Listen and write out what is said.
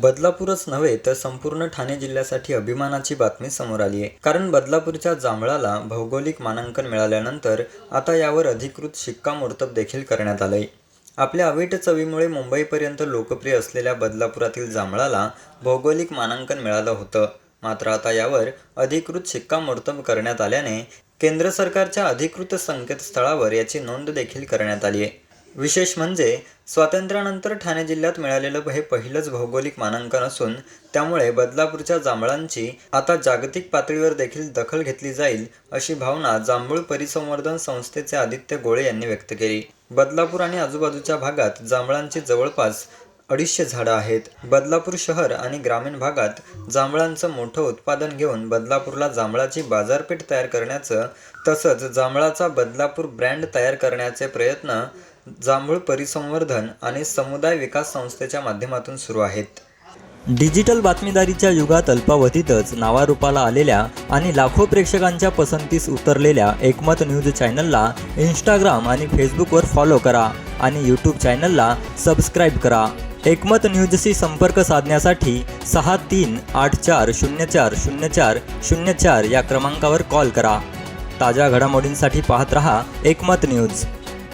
बदलापूरच नव्हे तर संपूर्ण ठाणे जिल्ह्यासाठी अभिमानाची बातमी समोर आली आहे कारण बदलापूरच्या जांभळाला भौगोलिक मानांकन मिळाल्यानंतर आता यावर अधिकृत शिक्कामोर्तब देखील करण्यात आलंय. आपल्या अवीट चवीमुळे मुंबईपर्यंत लोकप्रिय असलेल्या बदलापुरातील जांभळाला भौगोलिक मानांकन मिळालं होतं. मात्र आता यावर अधिकृत शिक्कामोर्तब करण्यात आल्याने केंद्र सरकारच्या अधिकृत संकेतस्थळावर याची नोंद देखील करण्यात आली आहे विशेष म्हणजे स्वातंत्र्यानंतर ठाणे जिल्ह्यात मिळालेलं हे पहिलंच भौगोलिक मानांकन असून त्यामुळे बदलापूरच्या जांभळांची आता जागतिक पातळीवर देखील दखल घेतली जाईल अशी भावना जांभूळ परिसंवर्धन संस्थेचे आदित्य गोळे यांनी व्यक्त केली. बदलापूर आणि आजूबाजूच्या भागात जांभळांची जवळपास अडीचशे झाडं आहेत. बदलापूर शहर आणि ग्रामीण भागात जांभळांचं मोठं उत्पादन घेऊन बदलापूरला जांभळाची बाजारपेठ तयार करण्याचं तसंच जांभळाचा बदलापूर ब्रँड तयार करण्याचे प्रयत्न जांभूळ परिसंवर्धन आणि समुदाय विकास संस्थेच्या माध्यमातून सुरू आहेत. डिजिटल बातमीदारीच्या युगात अल्पावधीतच नावारूपाला आलेल्या आणि लाखो प्रेक्षकांच्या पसंतीस उतरलेल्या एकमत न्यूज चॅनलला इंस्टाग्राम आणि फेसबुकवर फॉलो करा आणि यूट्यूब चॅनलला सबस्क्राईब करा. एकमत न्यूजशी संपर्क साधण्यासाठी सहा तीन आठ चार शून्य चार शून्य चार शून्य चार या क्रमांकावर कॉल करा. ताज्या घडामोडींसाठी पाहत रहा एकमत न्यूज.